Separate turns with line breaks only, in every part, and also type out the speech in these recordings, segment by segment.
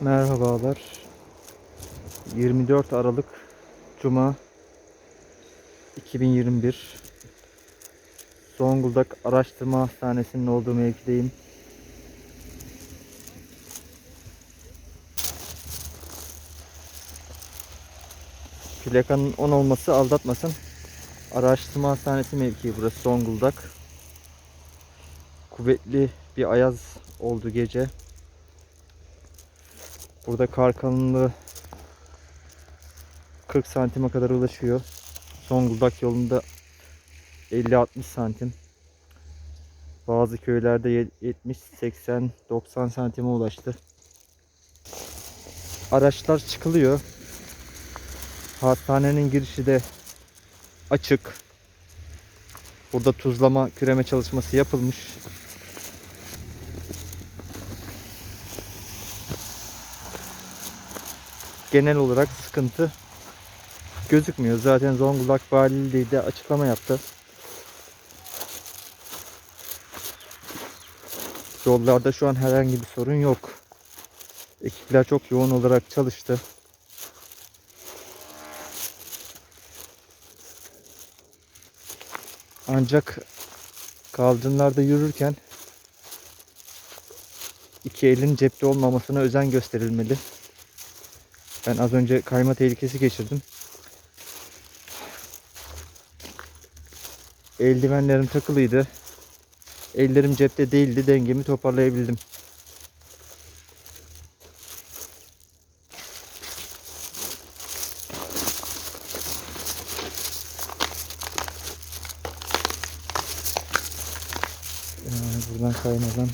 Merhabalar. 24 Aralık Cuma 2021 Zonguldak Araştırma Hastanesi'nin olduğu mevkideyim. Plakanın 10 olması aldatmasın. Araştırma Hastanesi mevkii burası Zonguldak. Kuvvetli bir ayaz oldu gece. Burada kar kalınlığı 40 santime kadar ulaşıyor. Zonguldak yolunda 50-60 santim. Bazı köylerde ye- 70, 80, 90 santime ulaştı. Araçlar çıkılıyor. Hastanenin girişi de açık. Burada tuzlama, küreme çalışması yapılmış. Genel olarak sıkıntı gözükmüyor. Zaten Zonguldak Valiliği de açıklama yaptı. Yollarda şu an herhangi bir sorun yok. Ekipler çok yoğun olarak çalıştı. Ancak kaldırımlarda yürürken iki elin cepte olmamasına özen gösterilmeli. Ben az önce kayma tehlikesi geçirdim. Eldivenlerim takılıydı. Ellerim cepte değildi. Dengemi toparlayabildim. Yani buradan kaymadan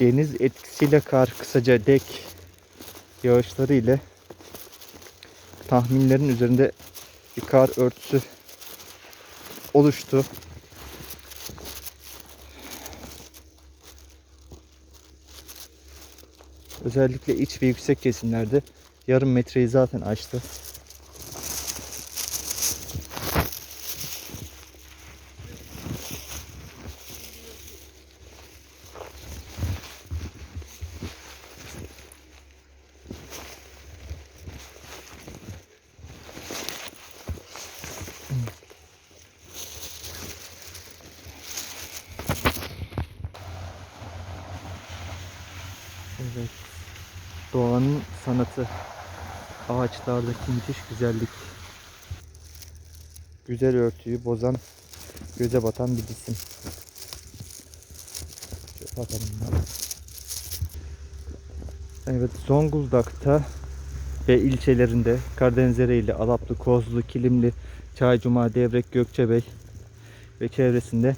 deniz etkisiyle kar kısaca dek yağışları ile tahminlerin üzerinde bir kar örtüsü oluştu. Özellikle iç ve yüksek kesimlerde yarım metreyi zaten aştı. Evet. Doğanın sanatı. Ağaçlardaki müthiş güzellik. Güzel örtüyü bozan, göze batan bir cisim. Bakalım. Evet, Zonguldak'ta ve ilçelerinde Karadeniz Ereğli, Alaplı, Kozlu, Kilimli, Çaycuma, Devrek, Gökçebey ve çevresinde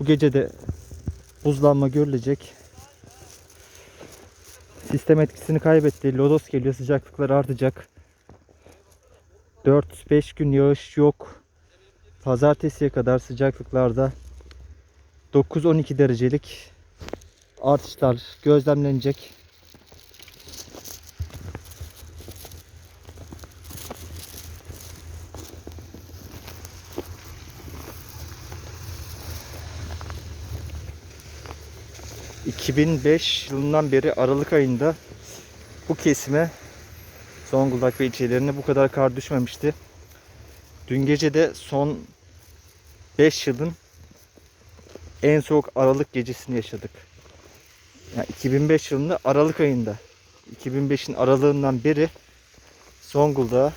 bu gece de buzlanma görülecek. Sistem etkisini kaybetti. Lodos geliyor. Sıcaklıklar artacak. 4-5 gün yağış yok. Pazartesiye kadar sıcaklıklarda 9-12 derecelik artışlar gözlemlenecek. ...2005 yılından beri Aralık ayında... ...bu kesime... ...Zonguldak ve ilçelerine bu kadar kar düşmemişti. Dün gece de son 5 yılın... ...en soğuk Aralık gecesini yaşadık. Yani 2005 yılında Aralık ayında... ...2005'in aralığından beri... ...Zonguldak'a...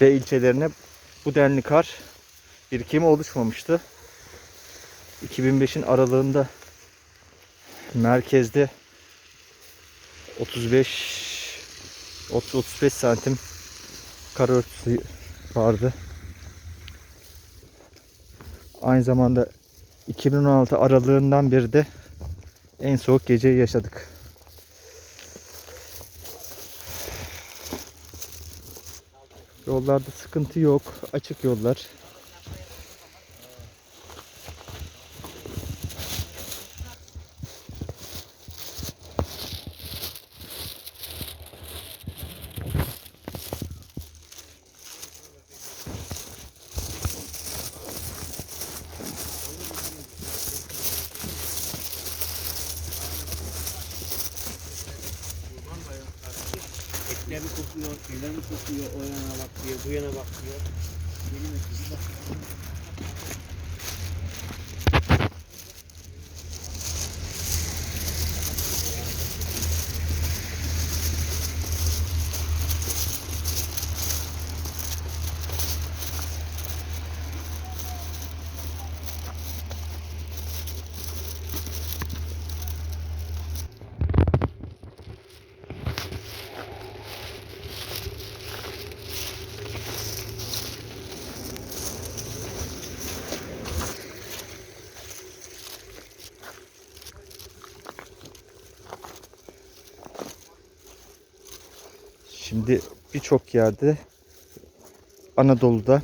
...ve ilçelerine... ...bu denli kar... ...birikimi oluşmamıştı. 2005'in aralığında merkezde 35 30 35 santim kar örtüsü vardı. Aynı zamanda 2016 aralığından beri de en soğuk geceyi yaşadık. Yollarda sıkıntı yok. Açık yollar.
İşte mi kokuyor, şeyler mi kokuyor, o yana bak diyor, bu yana bak diyor. Benim
Şimdi birçok yerde Anadolu'da,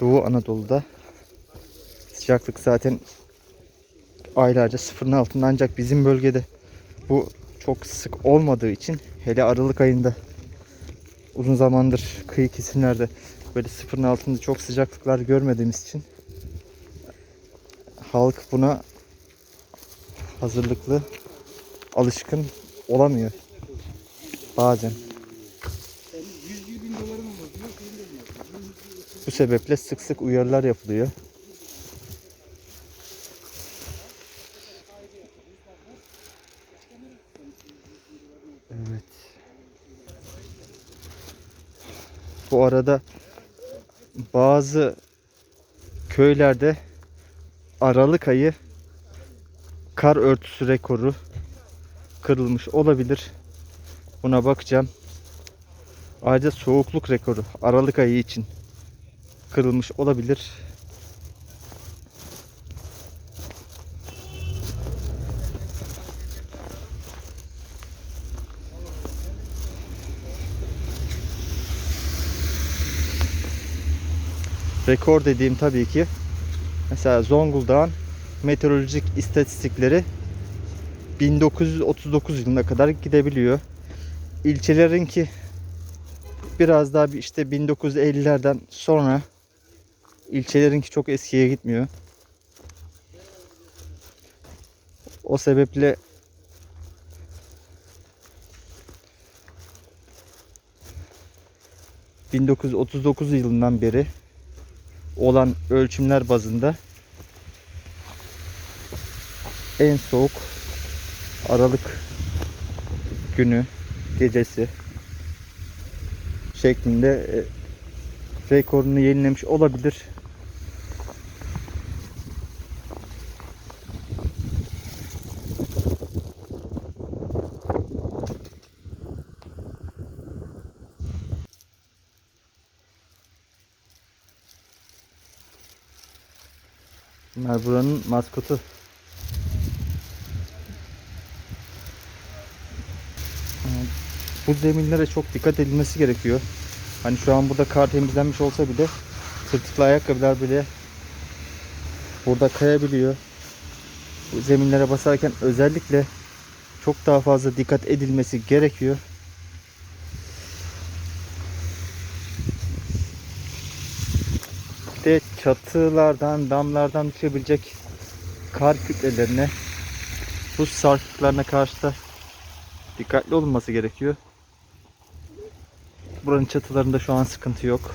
Doğu Anadolu'da sıcaklık zaten aylarca sıfırın altında ancak bizim bölgede bu çok sık olmadığı için hele Aralık ayında uzun zamandır kıyı kesimlerde böyle sıfırın altında çok sıcaklıklar görmediğimiz için halk buna hazırlıklı alışkın olamıyor bazen. Sebeple sık sık uyarılar yapılıyor. Evet. Bu arada bazı köylerde Aralık ayı kar örtüsü rekoru kırılmış olabilir. Buna bakacağım. Ayrıca soğukluk rekoru Aralık ayı için kırılmış olabilir. Rekor dediğim tabii ki mesela Zonguldak'ın meteorolojik istatistikleri 1939 yılına kadar gidebiliyor. İlçelerinki biraz daha işte 1950'lerden sonra ilçelerinki çok eskiye gitmiyor. O sebeple ...1939 yılından beri... ...olan ölçümler bazında... ...en soğuk... ...Aralık... ...günü... ...gecesi... ...şeklinde... e, ...rekorunu yenilemiş olabilir. Buranın maskotu. Bu zeminlere çok dikkat edilmesi gerekiyor. Hani şu an burada kar temizlenmiş olsa bile tırtıklı ayakkabılar bile burada kayabiliyor. Bu zeminlere basarken özellikle çok daha fazla dikkat edilmesi gerekiyor. De çatılardan, damlardan düşebilecek kar kütlelerine, buz sarkıklarına karşı da dikkatli olunması gerekiyor. Buranın çatılarında şu an sıkıntı yok.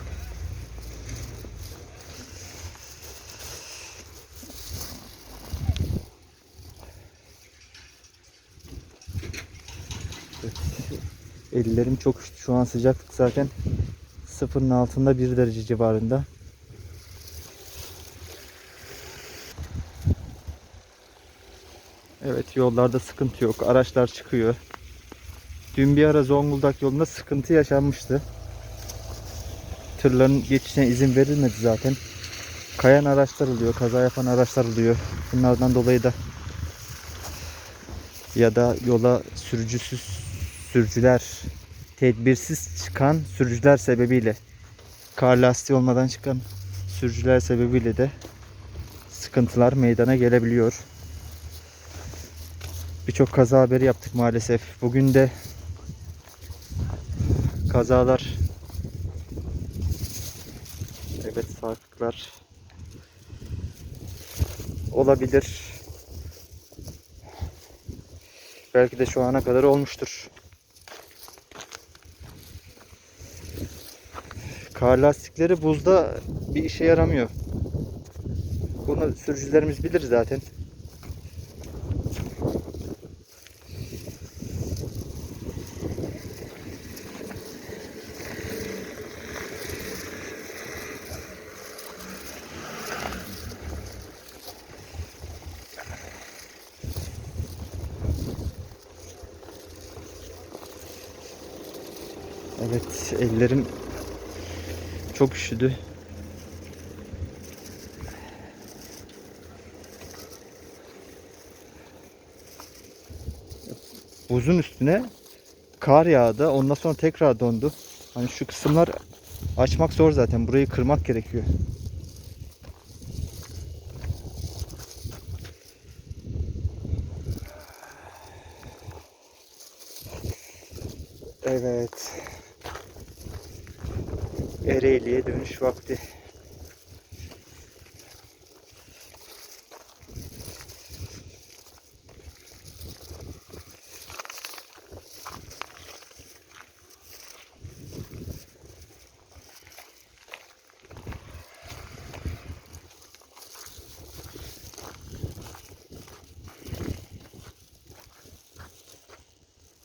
Ellerim çok üşüdü. Şu an sıcaklık zaten sıfırın altında 1 derece civarında. Evet yollarda sıkıntı yok. Araçlar çıkıyor. Dün bir ara Zonguldak yolunda sıkıntı yaşanmıştı. Tırların geçişine izin verilmedi zaten. Kayan araçlar oluyor, kaza yapan araçlar oluyor. Bunlardan dolayı da ya da yola sürücüsüz sürücüler, tedbirsiz çıkan sürücüler sebebiyle kar lastiği olmadan çıkan sürücüler sebebiyle de sıkıntılar meydana gelebiliyor. Birçok kaza haberi yaptık maalesef. Bugün de kazalar evet farklılar olabilir. Belki de şu ana kadar olmuştur. Kar lastikleri buzda bir işe yaramıyor. Bunu sürücülerimiz bilir zaten. Evet, ellerim çok üşüdü. Buzun üstüne kar yağdı. Ondan sonra tekrar dondu. Hani şu kısımlar açmak zor zaten. Burayı kırmak gerekiyor. Evet. Ereğli'ye dönüş vakti.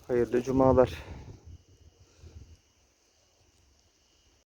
Hayırlı cumalar.